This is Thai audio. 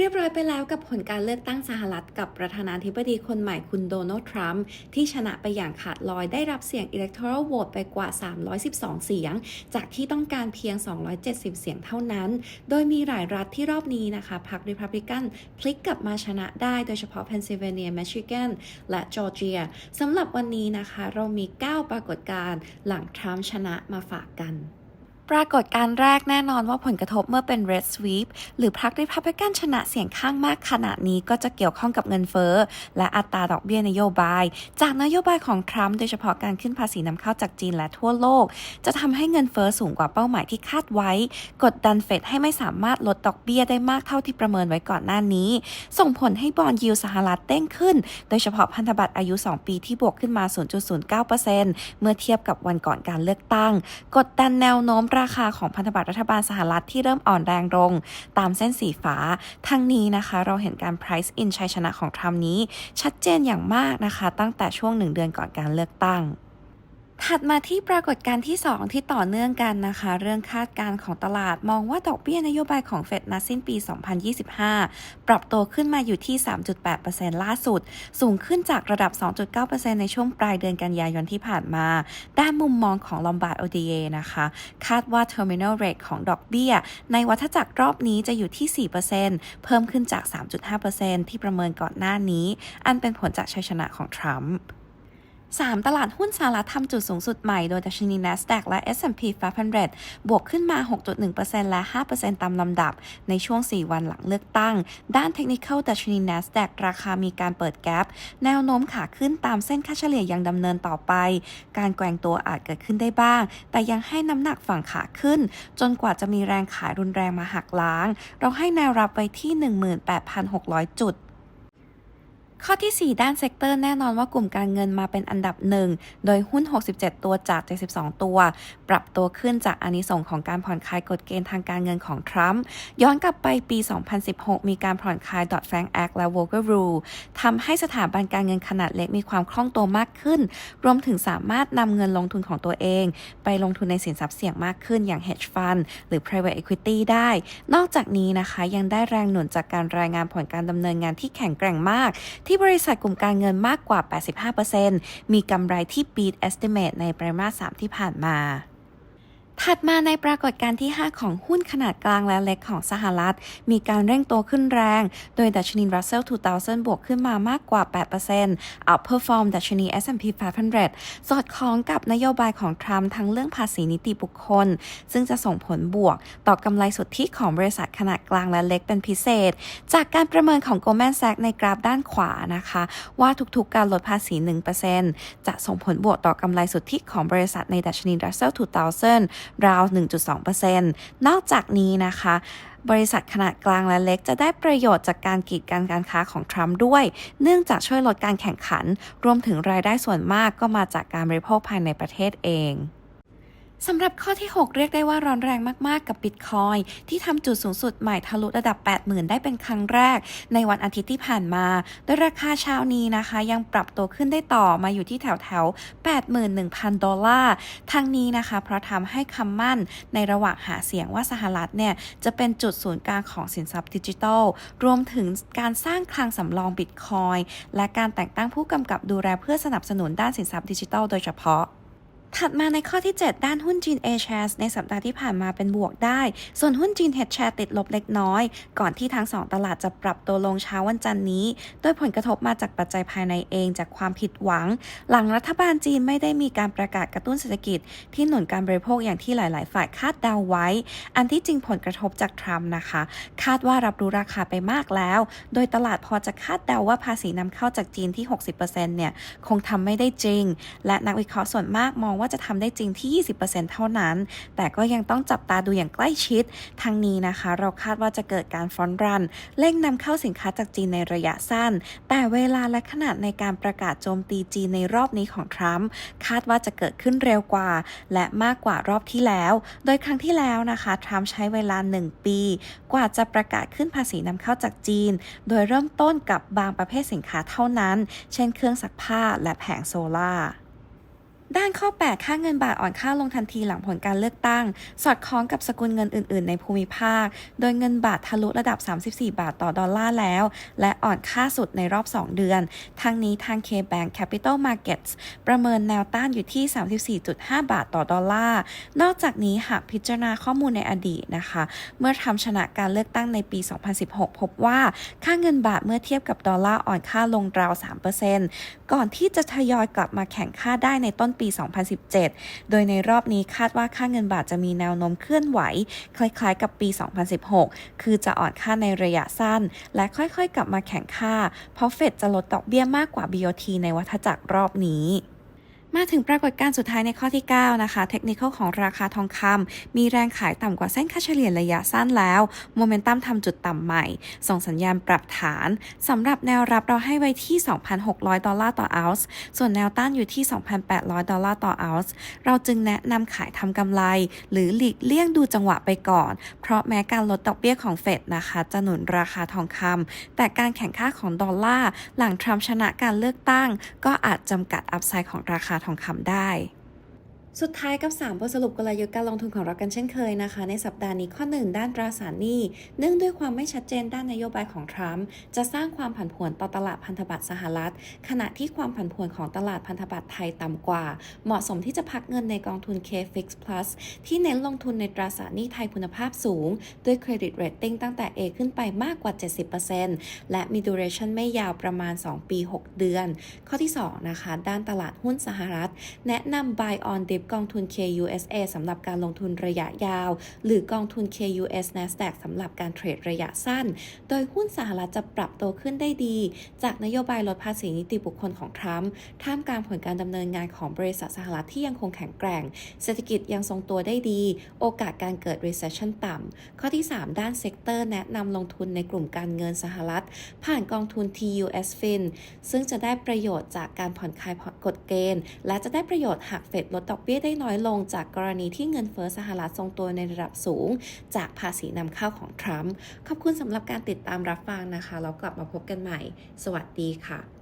เรียบร้อยไปแล้วกับผลการเลือกตั้งสหรัฐกับประธานาธิบดีคนใหม่คุณโดนัลด์ทรัมป์ที่ชนะไปอย่างขาดลอยได้รับเสียง electoral vote ไปกว่า 312 เสียง จากที่ต้องการเพียง 270 เสียงเท่านั้น โดยมีหลายรัฐที่รอบนี้นะคะพรรคริพับลิกันพลิกกลับมาชนะได้โดยเฉพาะเพนซิลเวเนียมิชิแกนและจอร์เจียสำหรับวันนี้นะคะ เรามี 9 ปรากฏการณ์หลังทรัมป์ชนะมาฝากกัน ปรากฏการแรกแน่นอนว่าผลกระทบเมื่อเป็น red sweep หรือพรรคริพับลิกันชนะเสียงข้างมากขนาดนี้ก็จะเกี่ยวข้องกับเงินเฟ้อ และอัตราดอกเบี้ยนโยบาย จากนโยบายของทรัมป์โดยเฉพาะการขึ้นภาษีนำเข้าจากจีนและทั่วโลก จะทำให้เงินเฟ้อสูงกว่าเป้าหมายที่คาดไว้ กดดันเฟดให้ไม่สามารถลดดอกเบี้ยได้มากเท่าที่ประเมินไว้ก่อนหน้านี้ ส่งผลให้บอลยิวสหรัฐเด้งขึ้น โดยเฉพาะพันธบัตรอายุ 2 ปีที่บวกขึ้นมา 0.09%เมื่อเทียบกับวันก่อนการเลือกตั้ง กดดันแนวโน้มราคาของพันธบัตรรัฐบาลสหรัฐที่เริ่มอ่อนแรงลงตามเส้นสีฟ้า ทั้งนี้นะคะ เราเห็นการ price in ชัยชนะของทรัมป์นี้ ชัดเจนอย่างมากนะคะ ตั้งแต่ช่วงหนึ่งเดือนก่อนการเลือกตั้ง ถัดมาที่ปรากฏการณ์ที่ 2 ที่ต่อเนื่องกันนะคะ เรื่องคาดการณ์ของตลาดมองว่าดอกเบี้ยนโยบายของเฟดนัดสิ้นปี 2025 ปรับตัวขึ้นมาอยู่ที่ 3.8%ล่าสุด สูงขึ้นจากระดับ 2.9%ในช่วงปลายเดือนกันยายนที่ผ่านมา ด้านมุมมองของลอมบาร์ด ODA นะคะ คาดว่า terminal rate ของดอกเบี้ย ในวัฏจักรรอบนี้จะอยู่ที่ 4%เพิ่มขึ้นจาก 3.5%ที่ประเมินก่อนหน้านี้ อันเป็นผลจากชัยชนะของทรัมป์ 3 ตลาดหุ้นสหรัฐทำจุดสูงสุดใหม่โดยดัชนี NASDAQ และ S&P 500 บวกขึ้นมา 6.1%และ 5%ตามลำดับ ในช่วง 4 วันหลังเลือกตั้ง ด้านเทคนิคอลดัชนี NASDAQ ราคามีการเปิดแกปแนวโน้มขาขึ้นตามเส้นค่าเฉลี่ยยังดำเนินต่อไป การแกว่งตัวอาจเกิดขึ้นได้บ้าง แต่ยังให้น้ำหนักฝั่งขาขึ้น จนกว่าจะมีแรงขายรุนแรงมาหักล้าง เราให้แนวรับไว้ที่ 18,600 จุด ข้อที่ 4 ด้านเซกเตอร์แน่นอนว่ากลุ่มการเงินมาเป็นอันดับหนึ่ง โดยหุ้น 67 ตัวจาก 72 ตัว ปรับตัวขึ้นจากอานิสงส์ของการผ่อนคลายกฎเกณฑ์ทางการเงินของทรัมป์ ย้อนกลับไปปี 2016 มีการผ่อนคลาย Dodd Frank Act และ Volcker Rule ทำให้สถาบันการเงินขนาดเล็กมีความคล่องตัวมากขึ้น รวมถึงสามารถนำเงินลงทุนของตัวเอง ไปลงทุนในสินทรัพย์เสี่ยงมากขึ้นอย่าง hedge fund หรือ private equity ได้ นอกจากนี้นะคะยังได้แรงหนุนจากการรายงานผลการดำเนินงานที่แข็งแกร่งมากที่บริษัทกลุ่มการเงินมากกว่า 85%มีกำไรที่ beat estimate ในไตรมาส 3 ที่ผ่านมา ถัดมาในปรากฏการณ์ที่ 5 ของหุ้นขนาดกลางและเล็กของสหรัฐ มีการเร่งตัวขึ้นแรง โดยดัชนี Russell 2000 บวกขึ้นมามากกว่า8% outperform ดัชนี S&P 500 สอดคล้องกับนโยบายของทรัมป์ทั้งเรื่องภาษีนิติบุคคล ซึ่งจะส่งผลบวกต่อกำไรสุทธิของบริษัทขนาดกลางและเล็กเป็นพิเศษ จากการประเมินของ Goldman Sachs ในกราฟด้านขวานะคะ ว่าทุกๆการลดภาษี 1%จะส่งผลบวกต่อกำไรสุทธิของบริษัทในดัชนี Russell 2000ราว 1.2%นอกจากนี้นะคะบริษัทขนาดกลางและเล็กจะได้ประโยชน์จากการกีดกันการค้าของทรัมป์ด้วย เนื่องจากช่วยลดการแข่งขัน รวมถึงรายได้ส่วนมากก็มาจากการบริโภคภายในประเทศเอง สำหรับข้อที่ 6 เรียกได้ว่าร้อนแรงมากๆ กับบิตคอยที่ทำจุดสูงสุดใหม่ทะลุระดับ 80,000 ได้เป็นครั้งแรก ในวันอาทิตย์ที่ผ่านมา โดยราคาเช้านี้นะคะ ยังปรับตัวขึ้นได้ต่อมาอยู่ที่แถวแถว81,000 ดอลลาร์ทั้งนี้นะคะ เพราะทำให้คำมั่นในระหว่างหาเสียงว่าสหรัฐเนี่ย จะเป็นจุดศูนย์กลางของสินทรัพย์ดิจิทัล รวมถึงการสร้างคลังสำรองบิตคอยและการแต่งตั้งผู้กำกับดูแลเพื่อสนับสนุนด้านสินทรัพย์ดิจิทัลโดยเฉพาะ ถัดมาในข้อที่ 7 ด้านหุ้นจีน A shares ในสัปดาห์ที่ผ่านมาเป็นบวกได้ ส่วนหุ้นจีน H share ติดลบเล็กน้อย ก่อนที่ทั้งสองตลาดจะปรับตัวลงเช้าวันจันนี้ โดยผลกระทบมาจากปัจจัยภายในเองจากความผิดหวัง หลังรัฐบาลจีนไม่ได้มีการประกาศกระตุ้นเศรษฐกิจ ที่หนุนการบริโภคอย่างที่หลาย ๆ ฝ่ายคาดเดาไว้ อันที่จริงผลกระทบจากทรัมป์นะคะ คาดว่ารับรู้ราคาไปมากแล้ว โดยตลาดพอจะคาดเดาว่าภาษีนำเข้าจากจีนที่ 60%เนี่ยคงทำไม่ได้จริง และนักวิเคราะห์ส่วนมากมองว่าจะทำได้จริงที่ 20%เท่านั้น แต่ก็ยังต้องจับตาดูอย่างใกล้ชิด ทั้งนี้นะคะ เราคาดว่าจะเกิดการฟอนรันเร่งนำเข้าสินค้าจากจีนในระยะสั้น แต่เวลาและขนาดในการประกาศโจมตีจีนในรอบนี้ของทรัมป์คาดว่าจะเกิดขึ้นเร็วกว่า และมากกว่ารอบที่แล้ว โดยครั้งที่แล้วนะคะทรัมป์ใช้เวลา 1 ปี กว่าจะประกาศขึ้นภาษีนำเข้าจากจีน โดยเริ่มต้นกับบางประเภทสินค้าเท่านั้น เช่นเครื่องซักผ้าและแผงโซลา่า ด้านข้อ 8 ค่าเงินบาทอ่อนค่าลงทันทีหลังผลการเลือกตั้ง สอดคล้องกับสกุลเงินอื่น ๆ ในภูมิภาค โดยเงินบาททะลุระดับ 34 บาทต่อดอลลาร์แล้ว และอ่อนค่าสุดในรอบ 2 เดือน ทั้งนี้ทาง K-Bank Capital Markets ประเมินแนวต้านอยู่ที่ 34.5 บาทต่อดอลลาร์ นอกจากนี้หากพิจารณาข้อมูลในอดีตนะคะ เมื่อทำชนะการเลือกตั้งในปี 2016 พบว่าค่าเงินบาทเมื่อเทียบกับดอลลาร์อ่อนค่าลงราว 3%ก่อนที่จะทยอยกลับมาแข่งค่าได้ในต้นปี 2017 โดยในรอบนี้คาดว่าค่าเงินบาทจะมีแนวโน้มเคลื่อนไหว คล้ายๆ กับปี 2016 คือจะอ่อนค่าในระยะสั้น และค่อยๆ กลับมาแข็งค่า เพราะเฟดจะลดดอกเบี้ยมากกว่า BOT ในวัฏจักรรอบนี้ มาถึงปรากฏการณ์สุดท้ายในข้อที่ 9 นะคะ เทคนิคของราคาทองคำมีแรงขายต่ำกว่าเส้นค่าเฉลี่ยระยะสั้นแล้ว โมเมนตัมทำจุดต่ำใหม่ ส่งสัญญาณปรับฐานสำหรับแนวรับเราให้ไว้ที่ 2,600 ดอลลาร์ต่อออนซ์ส่วนแนวต้านอยู่ที่ 2,800 ดอลลาร์ต่อออนซ์เราจึงแนะนำขายทำกำไร หรือหลีกเลี่ยงดูจังหวะไปก่อน เพราะแม้การลดดอกเบี้ยของเฟดนะคะ จะหนุนราคาทองคำแต่การแข่งข้าของดอลลาร์หลังทรัมป์ชนะการเลือกตั้ง ก็อาจจำกัดอัพไซด์ของราคาทองคำได้ สุดท้ายกับ 3 บทสรุปกลยุทธ์การลงทุนของเรากันเช่นเคยนะคะ ในสัปดาห์นี้ข้อ 1 ด้านตราสารหนี้ เนื่องด้วยความไม่ชัดเจนด้านนโยบายของทรัมป์จะสร้างความผันผวนต่อตลาดพันธบัตรสหรัฐ ขณะที่ความผันผวนของตลาดพันธบัตรไทยต่ำกว่า เหมาะสมที่จะพักเงินในกองทุน K-Fix Plus ที่เน้นลงทุนในตราสารหนี้ไทยคุณภาพสูง ด้วยเครดิตเรตติ้งตั้งแต่ A ขึ้นไปมากกว่า 70%และมี duration ไม่ยาวประมาณ 2 ปี 6 เดือน ข้อที่2นะคะด้านตลาดหุ้นสหรัฐ แนะนำ buy on dip กองทุน KUSA สำหรับการลงทุนระยะยาว หรือกองทุน KUS Nasdaq สำหรับการเทรดระยะสั้น โดยหุ้นสหรัฐจะปรับตัวขึ้นได้ดี จากนโยบายลดภาษีนิติบุคคลของทรัมป์ท่ามกลางผลการดำเนินงานของบริษัทสหรัฐที่ยังคงแข็งแกร่ง เศรษฐกิจยังทรงตัวได้ดี โอกาสการเกิด recession ต่ำ ข้อที่ 3 ด้านเซกเตอร์แนะนำลงทุนในกลุ่มการเงินสหรัฐ ผ่านกองทุน TUS Fin ซึ่งจะได้ประโยชน์จากการผ่อนคลายกฎเกณฑ์ และจะได้ประโยชน์หากเฟดลดดอกบี้ยได้น้อยลงจากกรณีที่เงินเฟ้อสหรัฐทรงตัวในระดับสูง จากภาษีนำเข้าของทรัมป์ขอบคุณสำหรับการติดตามรับฟังนะคะ แล้วกลับมาพบกันใหม่ สวัสดีค่ะ